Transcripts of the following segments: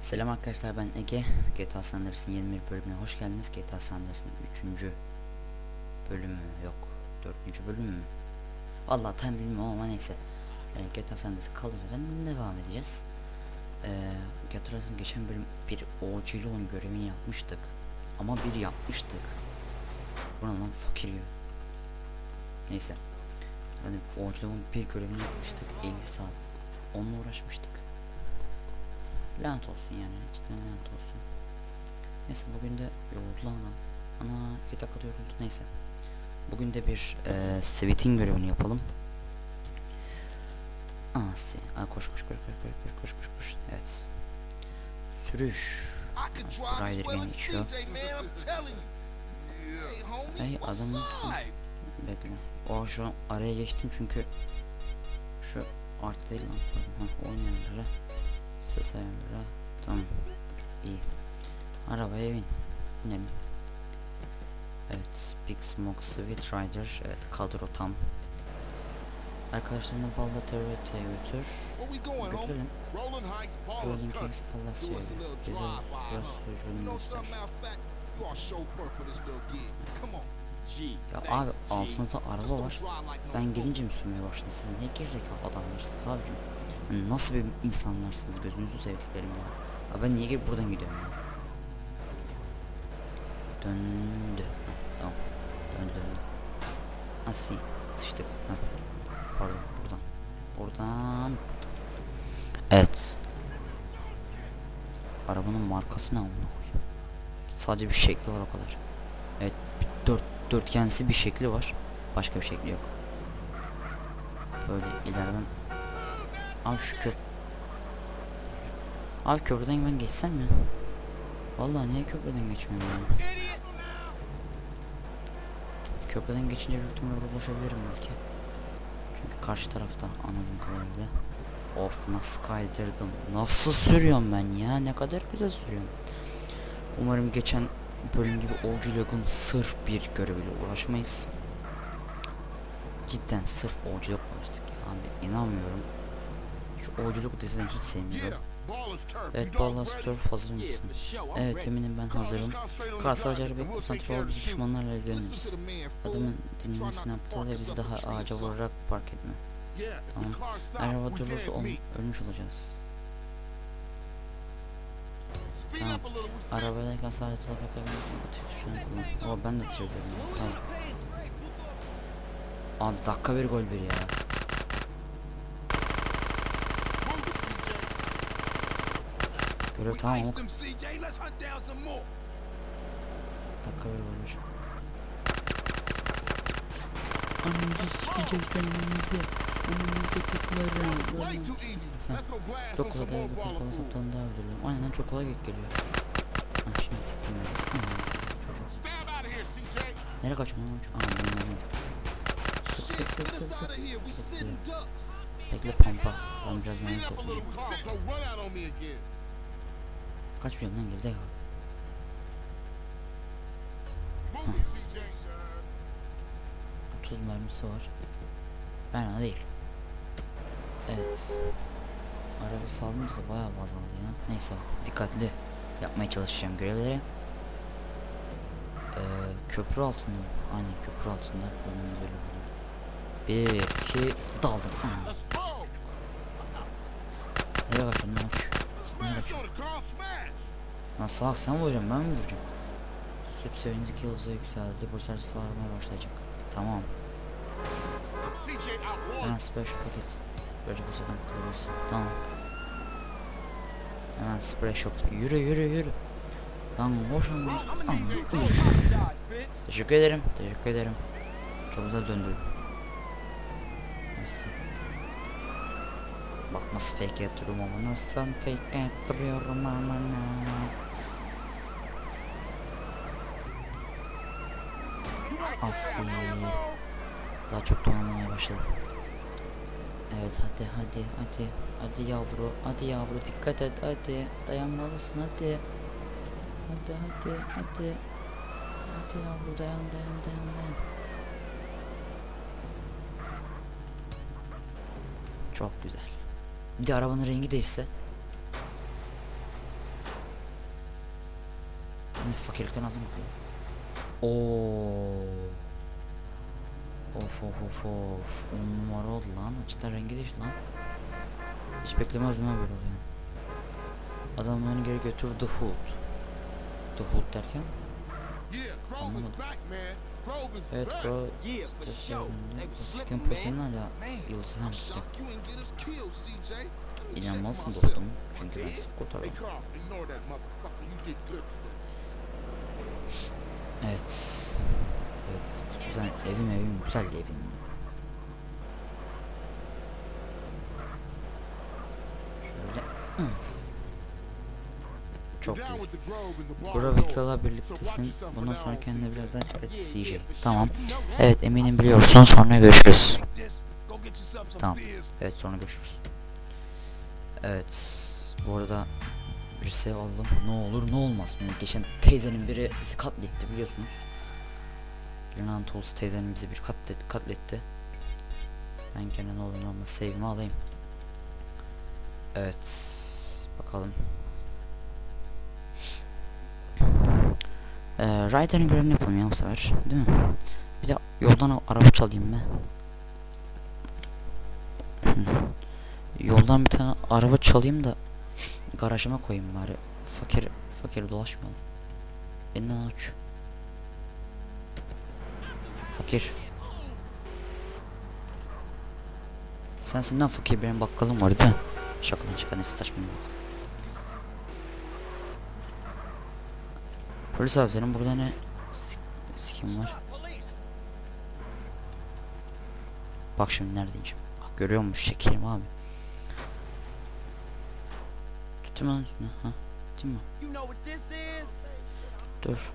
Selam arkadaşlar ben Ege. GTA San Andreas'ın yeni bir bölümüne hoş geldiniz. GTA San Andreas'ın 3. bölümü yok. 4. bölümü mü? Vallahi tam bilmiyorum ama neyse. Ee, GTA San Andreas'ı kaldırmadan devam edeceğiz. Ee, GTA San Andreas'ın geçen bölüm bir OG'li oyun görevini yapmıştık. Ama bir yapmıştık. Buna fakir gibi. Neyse. Yani OG'li oyun bir görevini yapmıştık. 50 saat. Onunla uğraşmıştık. Lanet olsun yani cidden lanet olsun. Neyse bugün de yoruldu lan. Ana iki dakikada yoruldu neyse. Bugün de bir e, Sweet'in görevini yapalım. Aa si. Aa, koş koş koş koş koş koş koş koş koş. Evet. Sürüş. Rider beni geçiyor. Hey, homie, Hey what's adam nasılsın? up? Bekle. O şu araya geçtim çünkü şu art değil lan. Ha, oynayanlara Ses ayarları. Tamam. İyi. Arabaya bin. Binelim. Evet. Big Smoke Sweet Rider. Evet. Kadro tam. Arkadaşlarını Balla Tervet'e götür. Götürelim. Rolling Cakes Palace'e bize biraz sucuğunu göster. Ya abi altınızda araba var. Ben gelince mi sürmeye başladınız? Siz niye gerizekalı adamlarsınız abicim? Nasıl bir insanlarsınız? Gözünüzü sevdiklerim ya. Ya ben niye gelip buradan gidiyorum ya? Döndü. Heh, tamam. Döndü döndü. Asi sıçtık. Heh. pardon buradan. Buradan evet. Arabanın markası ne amına sadece bir şekli var o kadar. Evet dört dörtgensi bir şekli var. Başka bir şekli yok. Böyle ileriden abi şu köp abi köprüden ben geçsem mi? Vallahi niye köprüden geçmiyorum ya? Köprüden geçince büyük ihtimalle ulaşabilirim belki. Çünkü karşı tarafta anladığım kadarıyla. Of nasıl kaydırdım? Nasıl sürüyorum ben ya? Ne kadar güzel sürüyorum. Umarım geçen bölüm gibi Oğuzcu Log'un sırf bir göreviyle uğraşmayız. Cidden sırf Oğuzculuk uğraştık ya. Abi inanmıyorum şu Oğuzculuk diziden hiç sevmiyorum Evet Ballas Turf hazır mısın? Evet eminim ben hazırım. Kar sadece konsantre ol biz düşmanlarla ilgileniriz. Adamın dinlemesini aptal ve bizi daha ağaca vurarak park etme. Tamam. Araba durursa ol, ölmüş olacağız. Tamam. Arabadayken sadece sol bakalım. Ateş tuşlarını kullan. O ben de tişört Tamam. Abi dakika bir gol bir ya. Görev tamam mı? Dakika ver olmuş. Anamızı Çok kolay değil. Çok kolay saptan daha özür. Aynen çok kolay geliyor. Ha şimdi siktim ben. Nereye kaçıyorsun lan? Aa ben anladım. Sık sık sık sık sık. Çok güzel. Bekle pompa. Ben biraz manyak olacağım. Kaçmayacağım lan gerizekalı. 30 mermisi var. Fena değil. Evet. Araba sağlığımız da bayağı azaldı ya. Neyse dikkatli yapmaya çalışacağım görevleri. Ee, köprü altında mı? Aynen köprü altında. Bir, iki, daldım. Nereye kaçıyorsun lan? Nereye kaçıyorsun? Lan salak sen vuracaksın ben mi vuracağım? Süt sevindeki hızla yükseldi. Bu sefer sağlamaya başlayacak. Tamam. Hemen shop'a git. Böylece bu sefer kurtulabilirsin. Tamam. Hemen spray shop. Yürü yürü yürü. Lan. Aman. Teşekkür ederim. Teşekkür ederim. Çok güzel döndürdün. Nasıl? Bak nasıl fake yaptırıyorum ama nasıl fake yaptırıyorum ama Asi. Daha çok donanmaya başladı. Evet hadi hadi hadi. Hadi yavru hadi yavru. Dikkat et hadi. Dayanmalısın hadi. Hadi hadi hadi. Hadi yavru dayan dayan dayan dayan. Çok güzel. Bir de arabanın rengi değişse. Şimdi fakirlikten az mı bakıyor? Oo. Of of of of. On numara oldu lan. Cidden rengi değişti lan. Hiç beklemezdim ha böyle oluyor. Adam beni geri götür The Hood. The Hood derken? Anlamadım. Evet bro. Man. pozisyonun hala yıldızı hem gitti. İnanmazsın dostum. Çünkü ben sizi Hey, Evet. Evet. Güzel. Evim evim. Güzel bir evim. Şöyle. Ims. Çok iyi. door. birliktesin. Bundan sonra kendine biraz daha dikkat sure. Tamam. Evet eminim biliyorsun. Sonra görüşürüz. Tamam. Evet sonra görüşürüz. Evet. Bu arada birisi aldım. Ne olur ne olmaz. Yani geçen teyzenin biri bizi katletti biliyorsunuz. Lanet olsun teyzenin bizi bir katlet, katletti. Ben gene ne olur ne save'imi alayım. Evet. Bakalım. Ee, Rider'ın görevini yapalım ya bu sefer. Değil mi? Bir de yoldan araba çalayım. Hı. Yoldan bir tane araba çalayım da garajıma koyayım bari. Fakir fakir dolaşmayalım. Elinden aç. Fakir. Sensin lan fakir benim bakkalım var değil mi? Şaka şaka neyse saçmalama. Polis abi senin burada ne sik- sikim var? Bak şimdi neredeyim? Bak görüyor musun şekerim abi? Tutayım lan üstüne ha. Tutayım mı? Dur.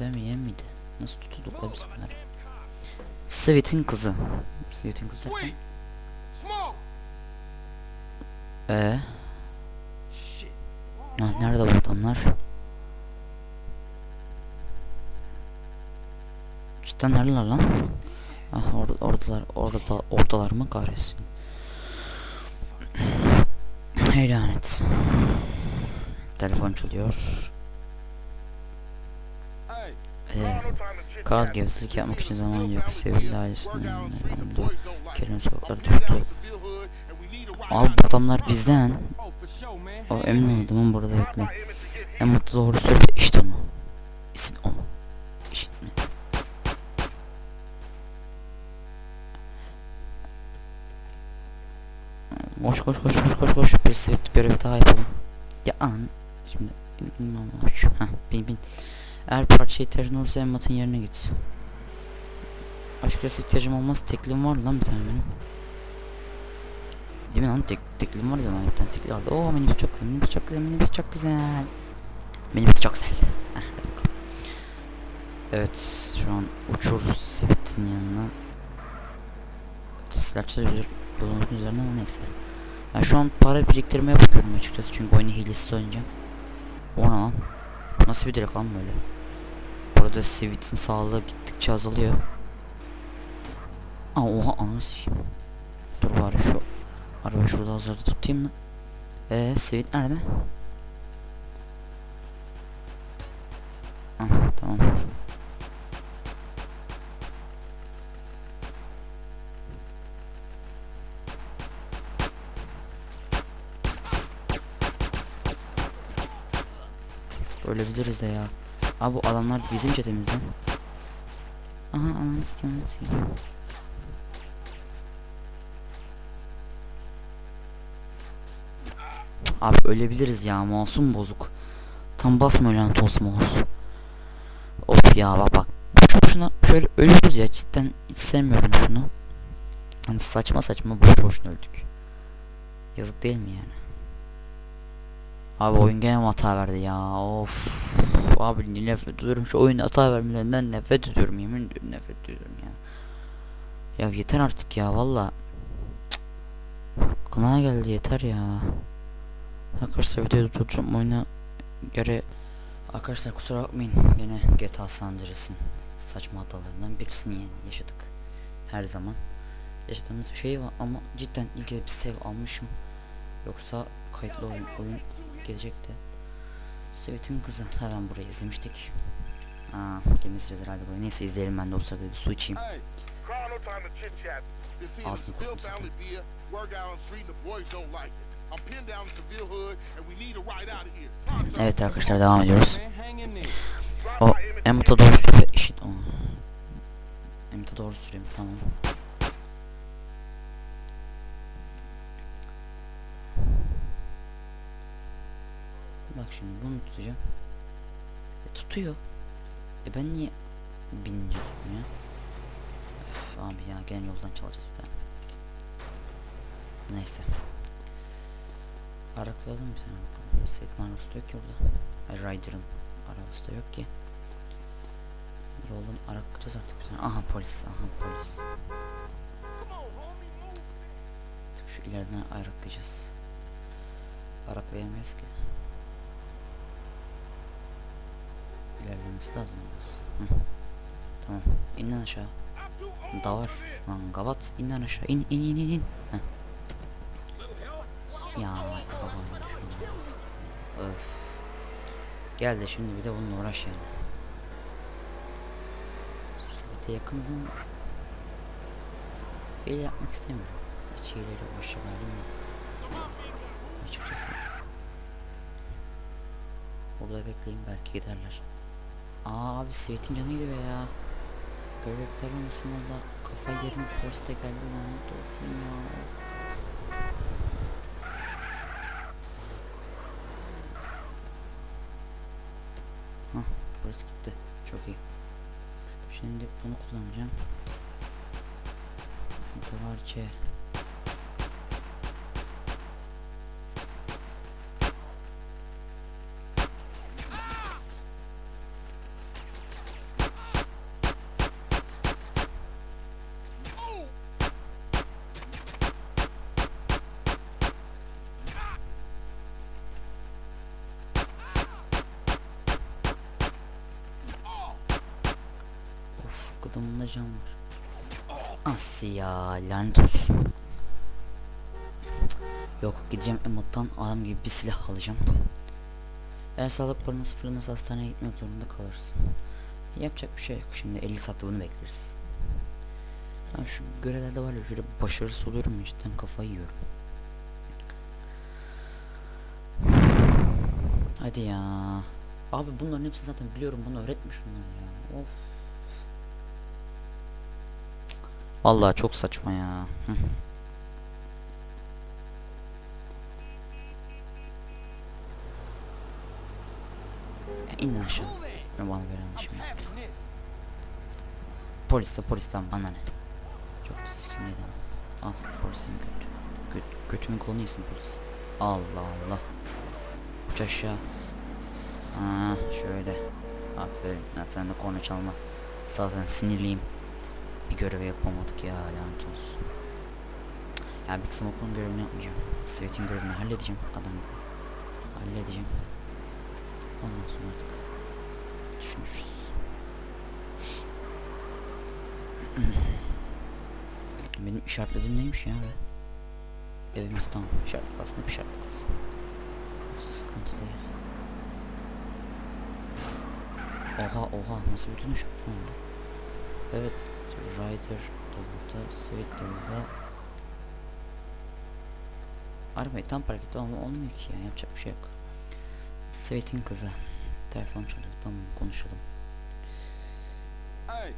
Demeyen miydi? Nasıl tutuyorduk la biz bunları? Sweet'in kızı. Sweet'in kızı derken? Ee, ha, nerede bu adamlar? Cidden neredeler lan? Ah or oradalar, orada, oradalar mı kahretsin? Hey lanet. Telefon çalıyor. Ee, Kaz gevezelik yapmak için zaman yok. Sevgili ailesinin yanına bulundu. Kerem sokaklara düştü. Abi adamlar bizden. O emin adamın burada bekle. En mutlu doğru söyle işte onu. Koş koş koş koş koş. Bir sweet görevi daha yapalım. Ya an. Şimdi bilmem uç. Heh bin bin. Eğer parça ihtiyacın olursa Emmat'ın yerine git. Başkası ihtiyacım olmaz. Teklim var lan bir tane benim. Değil mi lan? Tek, teklim var ya ben bir tane tekli vardı. Oo minibüs çok güzel, minibüs çok güzel, minibüs çok güzel. Minibüs çok güzel. Heh, hadi bakalım. Evet, şu an uçuyoruz Sivit'in yanına. Çalışır yolumuzun üzerine ama neyse. Ben şu an para biriktirmeye bakıyorum açıkçası çünkü oyunu hilesiz oynayacağım. O ne lan? Nasıl bir direk lan böyle? Burada Sivit'in sağlığı gittikçe azalıyor. Aa oha anasını. Dur bari şu Araba şurada hazırda tutayım da. Eee Sweet nerede? Ah tamam. Ölebiliriz de ya. Abi bu adamlar bizim çetemizden. Aha ananı sikeyim ananı sikeyim. Abi ölebiliriz ya masum bozuk. Tam basma lanet olsun mouse. Of ya bak bak. Boş boşuna şöyle ölüyoruz ya cidden hiç sevmiyorum şunu. Hani saçma saçma boş boşuna öldük. Yazık değil mi yani? Abi oyun gene hata verdi ya. Of. Abi nefret ediyorum. Şu oyun hata vermelerinden nefret ediyorum. Yemin ediyorum nefret ediyorum ya. Ya yeter artık ya. Valla. Kına geldi. Yeter ya. Arkadaşlar videoyu tutacağım oyuna göre Arkadaşlar kusura bakmayın. Gene GTA San Andreas'ın saçma hatalarından birisini yaşadık. Her zaman. Yaşadığımız bir şey var ama cidden kez bir save almışım. Yoksa kayıtlı oyun, oyun gelecekti. Sweet'in kızı. Hemen burayı izlemiştik. Aa, gelmesiniz herhalde buraya. Neyse izleyelim ben de o sırada bir su içeyim. Hey, Carl, no time to chit chat. This here is Awesome. Bill Family Beer, Work out on the street, and the boys don't like it. I'm pinned down in Seville Hood, and we need a ride out of here. Pronto. Evet arkadaşlar devam ediyoruz. O Emmet'a doğru sürüyor. Eşit onu. Emmet'a doğru sürüyorum tamam. Bak şimdi bunu tutacağım. E, tutuyor. E ben niye binince tutmuyor? Üf, abi ya gene yoldan çalacağız bir tane. Neyse. Araklayalım bir tane bakalım. Seyit'in arabası yok ki burada. Ay Ryder'ın arabası da yok ki. Yoldan araklayacağız artık bir tane. Aha polis, aha polis. Artık şu ileriden araklayacağız. Araklayamayız ki. İlerlemesi lazım. Hı. Tamam. İn lan aşağı. Davar. Lan gavat. İn aşağı. İn in in in in. Heh. Ya babam. Öf. Gel de şimdi bir de bununla uğraş yani. Sivit'e yakınız ama Fail yapmak istemiyorum. Hiç hileyle uğraşacak halim yok. Açıkçası. Burada bekleyin belki giderler. Aa abi Sivit'in canı gidiyor ya. Görev iptal olmasın valla kafayı yerim polis de geldi lanet olsun ya. Hah polis gitti. Çok iyi. Şimdi bunu kullanacağım. C. Of gıdımında can var. Asya lanet olsun. Yok gideceğim Emot'tan adam gibi bir silah alacağım. Eğer sağlık paranı sıfırlanırsa hastaneye gitmek zorunda kalırsın. Yapacak bir şey yok. Şimdi 50 saatte bunu bekleriz. Ben şu görevlerde var ya şöyle başarısız oluyorum ya, cidden kafayı yiyorum. Hadi ya. Abi bunların hepsini zaten biliyorum bunu öğretmiş bunlar ya. Of. Vallahi çok saçma ya. İn aşağı. Bana ver I'm şimdi. Polis de polisten bana ne? Çok da sikimliydi ama. Al polisin götü. Göt, götümün kolunu yesin polis. Allah Allah. Uç aşağı. Aa şöyle. Aferin. Sen de korna çalma. Zaten sinirliyim. Bir görevi yapamadık ya lanet olsun. Ya Big Smoke'un görevini yapmayacağım. Sweet'in görevini halledeceğim. Adam halledeceğim. Ondan sonra artık düşünürüz. Benim işaretlediğim neymiş ya öyle? Evimiz tamam. İşaretli kalsın hep işaretli kalsın. Sıkıntı değil. Oha oha nasıl bütün ışık oldu? Evet Rider da burada, Sweet de burada. Arabayı tam park etti ama olmuyor ki ya yapacak bir şey yok. Sweet'in kızı. Telefon çalıyor tamam konuşalım. Hey,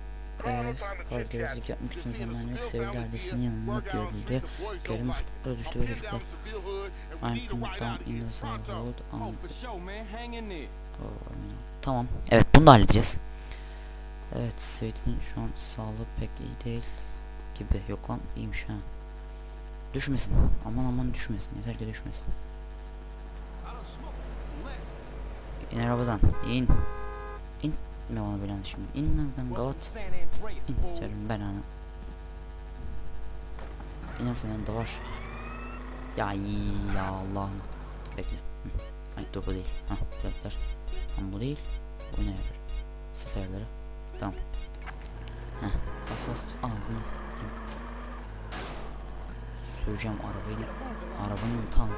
Eee kar gözlük yapmak için zamanı yok sevgili ailesinin yanına görüldü. Kerem sıklıklara düştü ve çocuklar aynı komutan in the south road Tamam. Evet bunu da halledeceğiz. Evet Sweet'in şu an sağlığı pek iyi değil gibi. Yok lan iyiymiş ha. Düşmesin. Aman aman düşmesin. Yeter ki düşmesin. İn arabadan. İn. İn. Ne bana böyle şimdi. İn to gavat. İn isterim ben ana. İnan senin de var. Ya iyi ya Allah'ım. Bekle. Hı. Ay dur değil. Hah dur Tam bu değil. Bu ne yapar? Ses ayarları. Tamam. Heh. Bas bas bas. Ağzına s**eyim. Süreceğim arabayı. Arabanın tam.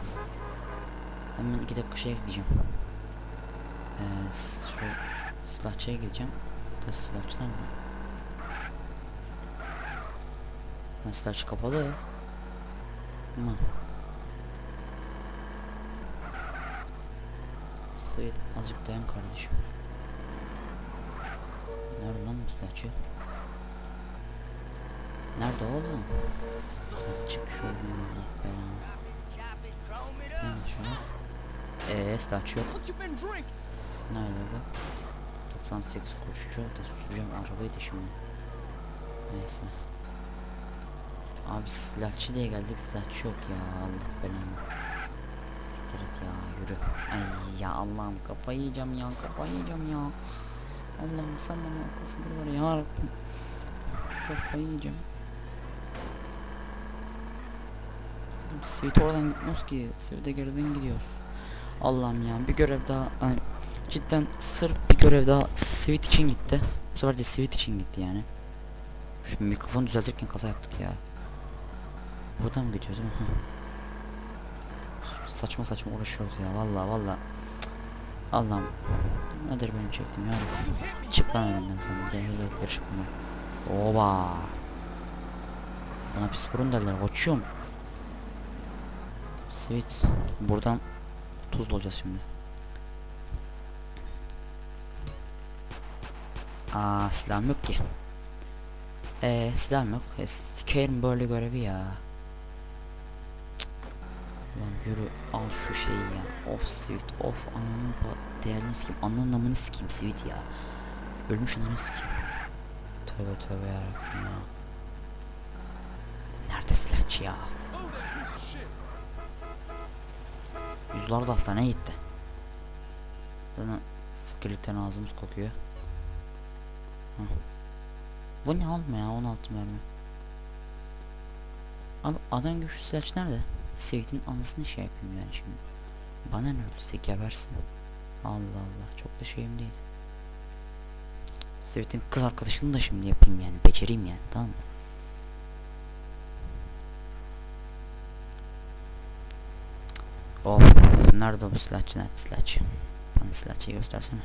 Hemen iki dakika şeye gideceğim. Ee, şu silahçıya gideceğim. Da silahçı nerede? Ha, silahçı kapalı. Ama. Seyit azıcık dayan kardeşim. Nerede lan bu silahçı? Nerede oğlum? Çık şu Allah belanı. Neymiş o? Eee silahçı yok. Nerede bu? 98 kuruşçu da süreceğim arabayı da şimdi. Neyse. Abi silahçı diye geldik silahçı yok ya Allah belanı. Siktir et ya yürü. Ay ya Allah'ım kafayı yiyeceğim ya kafayı yiyeceğim ya. Allah'ım sen bana akıl sabır ya Rabbim. Kafayı yiyeceğim. Sivit oradan gitmiyoruz ki. Sivit'e geriden gidiyoruz. Allah'ım ya bir görev daha hani cidden sırf bir görev daha Sivit için gitti. Bu sefer de Sivit için gitti yani. Şu mikrofonu düzeltirken kaza yaptık ya. Buradan mı gidiyoruz. Saçma saçma uğraşıyoruz ya vallahi vallahi. Allah'ım. Nedir benim çektim ya. Çık lan önümden sen. Gel gel gel yarışık bunlar. Oba. Bana pis burun derler koçum. Sweet. Buradan tuzlu olacağız şimdi. Aa silahım yok ki. Eee silahım yok. E, sikerim böyle görevi ya. Lan yürü al şu şeyi ya. Of sweet of ananın değerini sikeyim. Ananın namını sikeyim sweet ya. Ölmüş ananı sikeyim. Tövbe tövbe yarabbim ya. Nerede silahçı ya? Yüzler de hastaneye gitti. Zaten fakirlikten ağzımız kokuyor. Hah. Bu ne oğlum ya 16 mermi. Abi adam şu silahçı nerede? Sivit'in anasını şey yapayım yani şimdi. Bana ne öyleyse gebersin. Allah Allah çok da şeyim değil. Sivit'in kız arkadaşını da şimdi yapayım yani becereyim yani tamam mı? Of nerede bu silahçı nerede silahçı? Bana silahçıyı göstersene.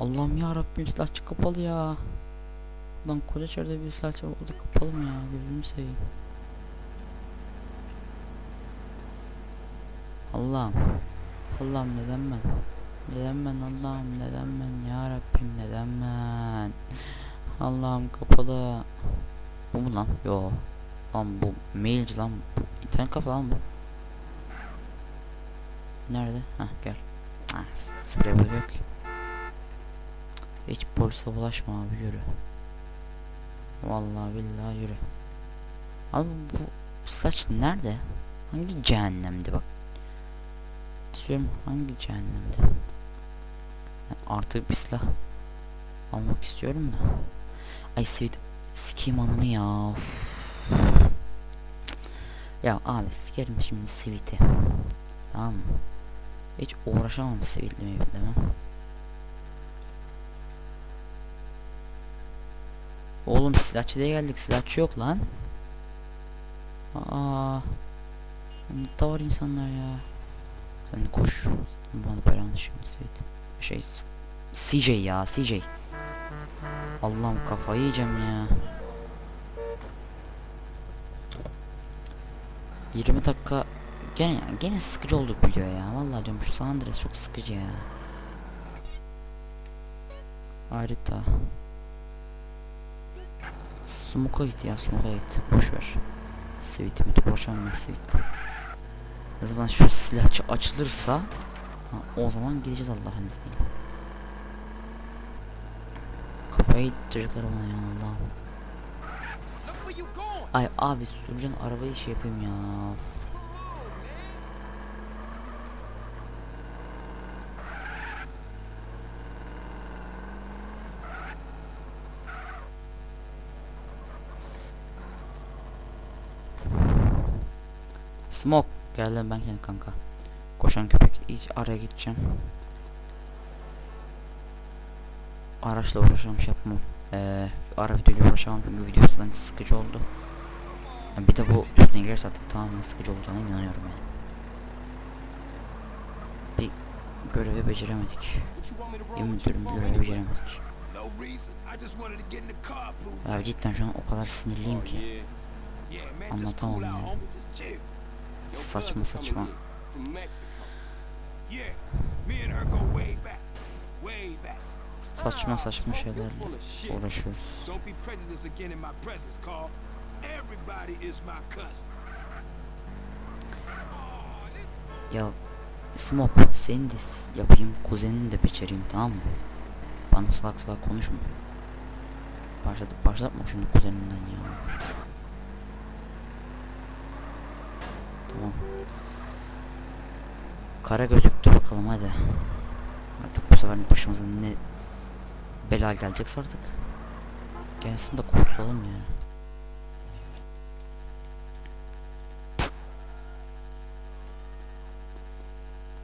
Allah'ım ya Rabbim silahçı kapalı ya. Lan koca çerde bir silahçı var o da kapalı mı ya gözünü seveyim. Allah'ım. Allah'ım neden ben? Neden ben Allah'ım neden ben ya Rabbim neden ben? Allah'ım kapalı. Bu mu lan? Yo. Lan bu mailci lan bu. İnternet kafe lan bu. Nerede? Hah gel. Ah, sprey boy yok. Hiç polise bulaşma abi yürü. Vallahi billahi yürü. Abi bu saç nerede? Hangi cehennemdi bak. Diyorum hangi cehennemdi? Ben artık bir silah almak istiyorum da. Ay sweet sikeyim ananı ya. Of. Ya abi sikerim şimdi sweet'i. Tamam mı? Hiç uğraşamam sweet'le mevit'le ben. Oğlum silahçıya geldik. Silahçı yok lan. Aa. Ne var insanlar ya. Sen koş. Bana belanı şimdi Sweet. Şey CJ ya CJ. Allah'ım kafayı yiyeceğim ya. 20 dakika gene gene sıkıcı oldu video ya. Vallahi diyorum şu San çok sıkıcı ya. Harita. Smoke'a git ya smoke'a git. Boş ver. Sweet'i bir boşanma ben Sweet'le. Ne zaman şu silahçı açılırsa ha, o zaman gideceğiz Allah'ın izniyle. Kafayı yedirecekler bana ya Allah'ım. Ay abi süreceğin arabayı şey yapayım ya. Smoke geldim ben kendi kanka. Koşan köpek hiç araya gideceğim. Araçla uğraşamam şey yapmam. Ee, ara videoyla uğraşamam çünkü video zaten sıkıcı oldu. Ha, bir de bu üstüne girerse artık tamamen sıkıcı olacağına inanıyorum yani. görevi beceremedik. Yemin ediyorum for görevi beceremedik. Ya cidden şu an o kadar sinirliyim ki. Anlatamam yani. Saçma saçma. Saçma saçma şeylerle uğraşıyoruz. Ya Smoke seni de yapayım kuzenini de becereyim tamam mı? Bana salak salak konuşma. Başladı başlatma şimdi kuzeninden ya. Tamam. Kara gözüktü bakalım hadi. Artık bu sefer başımıza ne bela gelecekse artık. Gelsin de kurtulalım yani.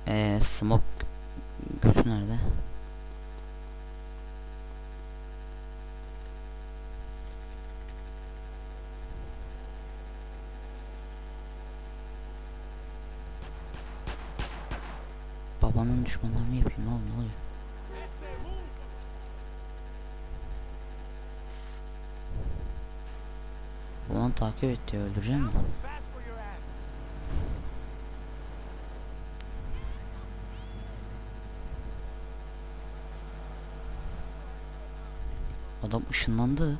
Eee smoke götü nerede? Babanın düşmanlarını yapayım oğlum ne oluyor? Ulan takip et öldüreceğim mi? Adam ışınlandı.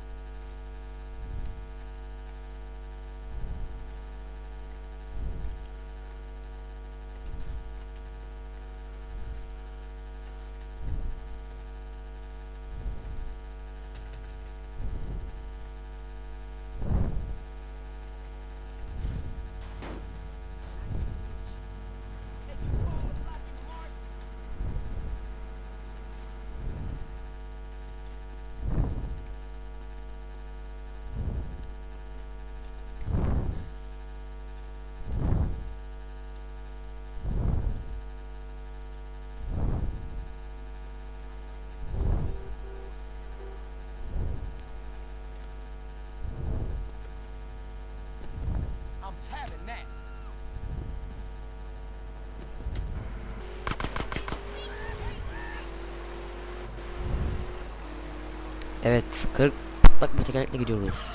Evet 40 patlak bir tekerlekle gidiyoruz.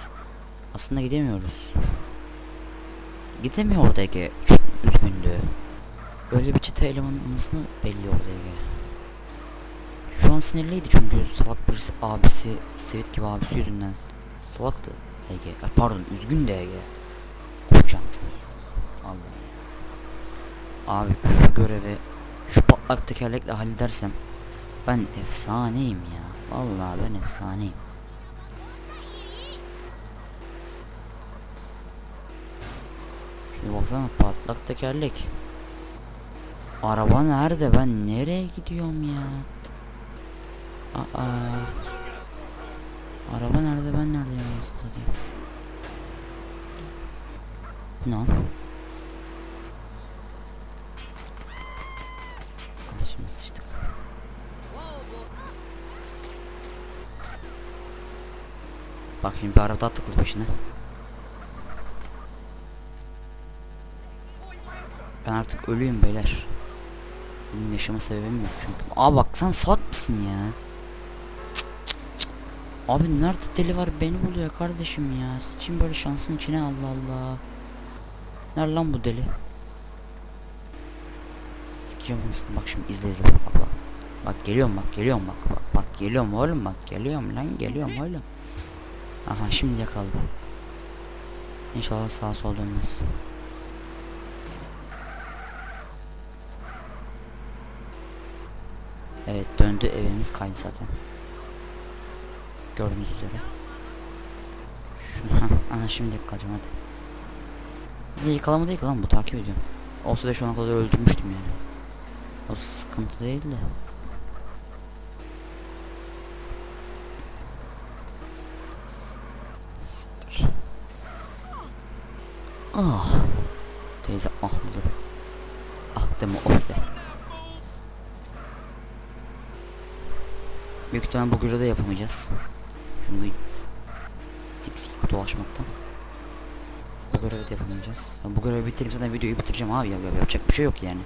Aslında gidemiyoruz. Gidemiyor Ege. Çok üzgündü. Böyle bir çete elemanın anasını belliyordu Ege. Şu an sinirliydi çünkü salak birisi abisi, Sivit gibi abisi yüzünden. Salaktı Ege. Ay, pardon üzgündü Ege. Korkacağım iyisin. Vallahi. Abi şu görevi şu patlak tekerlekle halledersem ben efsaneyim ya. Vallahi ben efsaneyim. Şuna baksana patlak tekerlek. Araba nerede? Ben nereye gidiyorum ya? Aa. Araba nerede? Ben neredeyim nasıl ne Bak şimdi bir araba tıklı peşine. Ben artık ölüyüm beyler. Benim yaşama sebebim yok çünkü. Aa bak sen salak mısın ya? Abi nerede deli var beni buluyor kardeşim ya. Sıçayım böyle şansın içine Allah Allah. Nerede lan bu deli? Sikeceğim anasını bak şimdi izle izle bak bak bak. Bak geliyorum bak geliyorum bak bak bak geliyorum oğlum bak geliyorum lan geliyorum oğlum. Aha şimdi yakaladım. İnşallah sağa sola dönmez. Evet döndü evimiz kaydı zaten. Gördüğünüz üzere. Şunu ha, aha şimdi yakalayacağım hadi. Bir de yakalama değil lan bu takip ediyorum. Olsa da şu ana kadar öldürmüştüm yani. O sıkıntı değil de. Ah. Teyze ahladı. Ah deme oh de. Büyük ihtimal bu görevi de yapamayacağız. Çünkü sik sik dolaşmaktan. Bu görevi de yapamayacağız. Ya bu görevi bitireyim zaten videoyu bitireceğim abi ya, ya yapacak bir şey yok yani.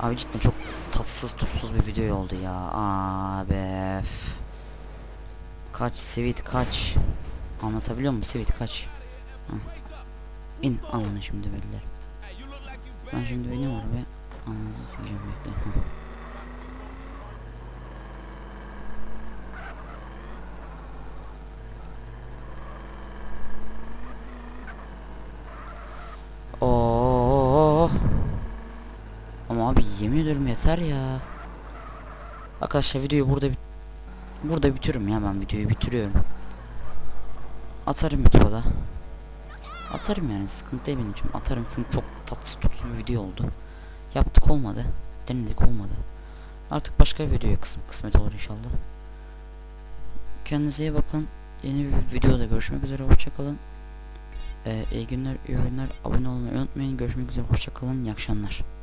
Abi cidden çok tatsız tutsuz bir video oldu ya. Abi. Kaç Sweet kaç. Anlatabiliyor muyum Sweet kaç. Hah. İn ananı şimdi belli. Ben şimdi benim arabaya ananızı sikeceğim bekle. Oo. Ama abi yemin ediyorum yeter ya. Arkadaşlar videoyu burada bit burada bitiriyorum ya ben videoyu bitiriyorum. Atarım YouTube'a da. Atarım yani sıkıntı değil benim. Atarım çünkü çok tatsız tutsuz bir video oldu. Yaptık olmadı. Denedik olmadı. Artık başka bir videoya kısım kısmet olur inşallah. Kendinize iyi bakın. Yeni bir videoda görüşmek üzere. Hoşçakalın. Ee, iyi günler, iyi oyunlar. Abone olmayı unutmayın. Görüşmek üzere. Hoşçakalın. İyi akşamlar.